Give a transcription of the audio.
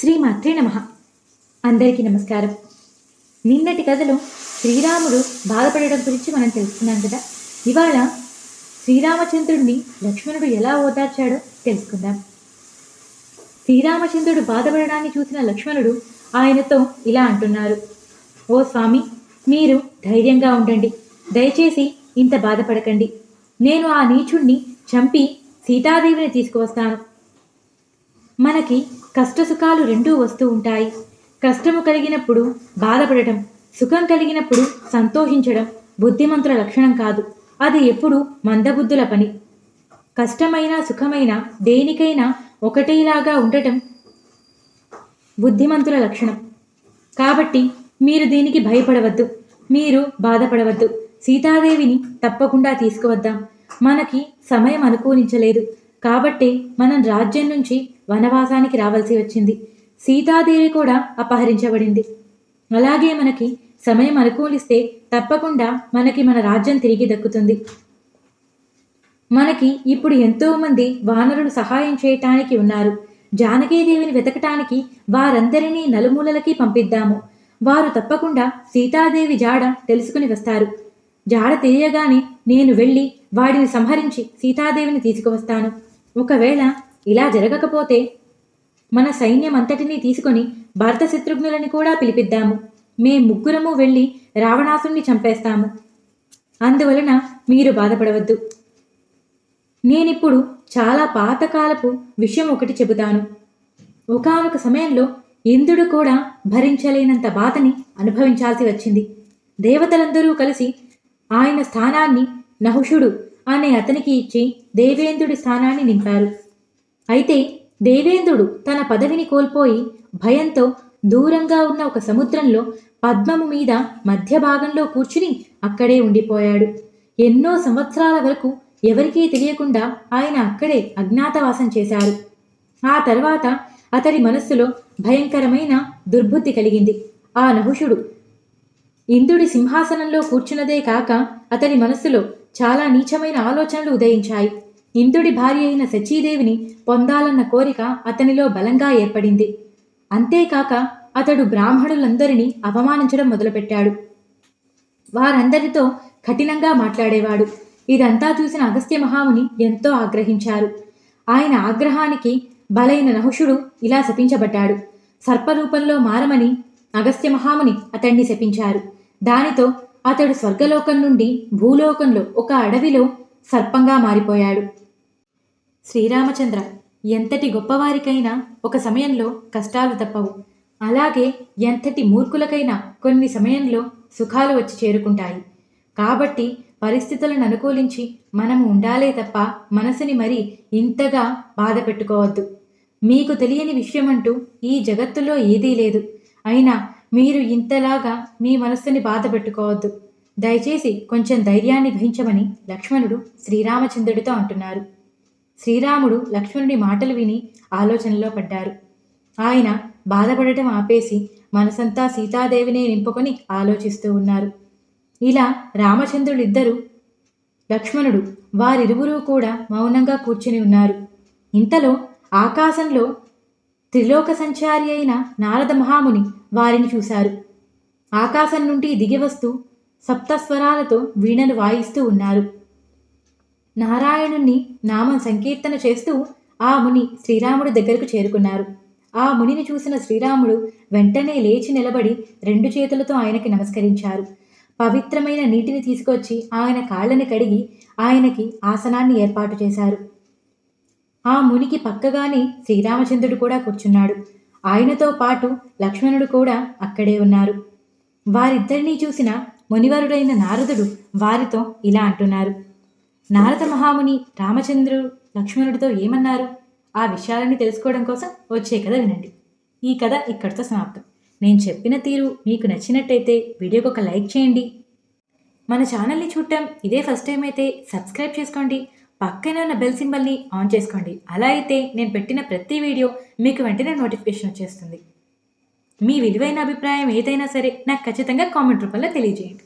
శ్రీమాత్రే నమ. అందరికీ నమస్కారం. నిన్నటి కథలో శ్రీరాముడు బాధపడడం గురించి మనం తెలుసుకున్నాం కదా. ఇవాళ శ్రీరామచంద్రుడిని లక్ష్మణుడు ఎలా ఓదార్చాడో తెలుసుకుందాం. శ్రీరామచంద్రుడు బాధపడడాన్ని చూసిన లక్ష్మణుడు ఆయనతో ఇలా అంటున్నారు. ఓ స్వామి మీరు ధైర్యంగా ఉండండి. దయచేసి ఇంత బాధపడకండి. నేను ఆ నీచుణ్ణి చంపి సీతాదేవిని తీసుకువస్తాను. మనకి కష్టసుఖాలు రెండూ వస్తూ ఉంటాయి. కష్టము కలిగినప్పుడు బాధపడటం సుఖం కలిగినప్పుడు సంతోషించడం బుద్ధిమంతుల లక్షణం కాదు. అది ఎప్పుడు మందబుద్ధుల పని. కష్టమైన సుఖమైన దేనికైనా ఒకటేలాగా ఉండటం బుద్ధిమంతుల లక్షణం. కాబట్టి మీరు దీనికి భయపడవద్దు. మీరు బాధపడవద్దు. సీతాదేవిని తప్పకుండా తీసుకువద్దాం. మనకి సమయం అనుకూలించలేదు. కాబట్టి మనం రాజ్యం నుంచి వనవాసానికి రావాల్సి వచ్చింది. సీతాదేవి కూడా అపహరించబడింది. అలాగే మనకి సమయం అనుకూలిస్తే తప్పకుండా మనకి మన రాజ్యం తిరిగి దక్కుతుంది. మనకి ఇప్పుడు ఎంతో మంది వానరులు సహాయం చేయటానికి ఉన్నారు. జానకీదేవిని వెతకటానికి వారందరినీ నలుమూలలకి పంపిద్దాము. వారు తప్పకుండా సీతాదేవి జాడ తెలుసుకుని వస్తారు. జాడ తెలియగానే నేను వెళ్ళి వాడిని సంహరించి సీతాదేవిని తీసుకువస్తాను. ఒకవేళ ఇలా జరగకపోతే మన సైన్యం అంతటినీ తీసుకొని భరత శత్రుఘ్నులని కూడా పిలిపిద్దాము. మేం ముగ్గురము వెళ్ళి రావణాసుని చంపేస్తాము. అందువలన మీరు బాధపడవద్దు. నేనిప్పుడు చాలా పాతకాలపు విషయం ఒకటి చెబుతాను. ఒకనొక సమయంలో ఇంద్రుడు కూడా భరించలేనంత బాధని అనుభవించాల్సి వచ్చింది. దేవతలందరూ కలిసి ఆయన స్థానాన్ని నహుషుడు అనే అతనికి ఇచ్చి దేవేంద్రుడి స్థానాన్ని నింపారు. అయితే దేవేంద్రుడు తన పదవిని కోల్పోయి భయంతో దూరంగా ఉన్న ఒక సముద్రంలో పద్మము మీద మధ్య భాగంలో కూర్చుని అక్కడే ఉండిపోయాడు. ఎన్నో సంవత్సరాల వరకు ఎవరికీ తెలియకుండా ఆయన అక్కడే అజ్ఞాతవాసం చేశారు. ఆ తర్వాత అతడి మనస్సులో భయంకరమైన దుర్బుద్ధి కలిగింది. ఆ నహుషుడు ఇంద్రుడి సింహాసనంలో కూర్చున్నదే కాక అతడి మనస్సులో చాలా నీచమైన ఆలోచనలు ఉదయించాయి. ఇంద్రుడి భార్య అయిన సచీదేవిని పొందాలన్న కోరిక అతనిలో బలంగా ఏర్పడింది. అంతేకాక అతడు బ్రాహ్మణులందరినీ అవమానించడం మొదలుపెట్టాడు. వారందరితో కఠినంగా మాట్లాడేవాడు. ఇదంతా చూసిన అగస్త్య మహాముని ఎంతో ఆగ్రహించారు. ఆయన ఆగ్రహానికి బలైన నహుషుడు ఇలా శపించబడ్డాడు. సర్పరూపంలో మారమని అగస్త్య మహాముని అతన్ని శపించారు. దానితో అతడు స్వర్గలోకం నుండి భూలోకంలో ఒక అడవిలో సర్పంగా మారిపోయాడు. శ్రీరామచంద్ర ఎంతటి గొప్పవారికైనా ఒక సమయంలో కష్టాలు తప్పవు. అలాగే ఎంతటి మూర్ఖులకైనా కొన్ని సమయంలో సుఖాలు వచ్చి చేరుకుంటాయి. కాబట్టి పరిస్థితులను అనుకూలించి మనము ఉండాలే తప్ప మనసుని మరి ఇంతగా బాధ పెట్టుకోవద్దు. మీకు తెలియని విషయమంటూ ఈ జగత్తులో ఏదీ లేదు. అయినా మీరు ఇంతలాగా మీ మనస్సుని బాధ పెట్టుకోవద్దు. దయచేసి కొంచెం ధైర్యాన్ని వహించమని లక్ష్మణుడు శ్రీరామచంద్రుడితో అంటున్నారు. శ్రీరాముడు లక్ష్మణుడి మాటలు విని ఆలోచనలో పడ్డారు. ఆయన బాధపడటం ఆపేసి మనసంతా సీతాదేవినే నింపుకొని ఆలోచిస్తూ ఉన్నారు. ఇలా రామచంద్రులిద్దరూ లక్ష్మణుడు వారిరువురూ కూడా మౌనంగా కూర్చుని ఉన్నారు. ఇంతలో ఆకాశంలో త్రిలోక సంచారి అయిన నారద మహాముని వారిని చూశారు. ఆకాశం నుండి దిగివస్తూ సప్తస్వరాలతో వీణను వాయిస్తూ ఉన్నారు. నారాయణుణ్ణి నామం సంకీర్తన చేస్తూ ఆ ముని శ్రీరాముడి దగ్గరకు చేరుకున్నారు. ఆ మునిని చూసిన శ్రీరాముడు వెంటనే లేచి నిలబడి రెండు చేతులతో ఆయనకి నమస్కరించారు. పవిత్రమైన నీటిని తీసుకొచ్చి ఆయన కాళ్ళని కడిగి ఆయనకి ఆసనాన్ని ఏర్పాటు చేశారు. ఆ మునికి పక్కగానే శ్రీరామచంద్రుడు కూడా కూర్చున్నాడు. ఆయనతో పాటు లక్ష్మణుడు కూడా అక్కడే ఉన్నారు. వారిద్దరినీ చూసిన మునివరుడైన నారదుడు వారితో ఇలా అంటున్నారు. నారద మహాముని రామచంద్రుడు లక్ష్మణుడితో ఏమన్నారు? ఆ విషయాలన్నీ తెలుసుకోవడం కోసం వచ్చే కథ వినండి. ఈ కథ ఇక్కడితో సమాప్తం. నేను చెప్పిన తీరు మీకు నచ్చినట్టయితే వీడియోకి ఒక లైక్ చేయండి. మన ఛానల్ని చూడటం ఇదే ఫస్ట్ టైం అయితే సబ్స్క్రైబ్ చేసుకోండి. పక్కనే ఉన్న బెల్ సింబల్ని ఆన్ చేసుకోండి. అలా అయితే నేను పెట్టిన ప్రతి వీడియో మీకు వెంటనే నోటిఫికేషన్ వచ్చేస్తుంది. మీ విలువైన అభిప్రాయం ఏదైనా సరే నాకు ఖచ్చితంగా కామెంట్ రూపంలో తెలియజేయండి.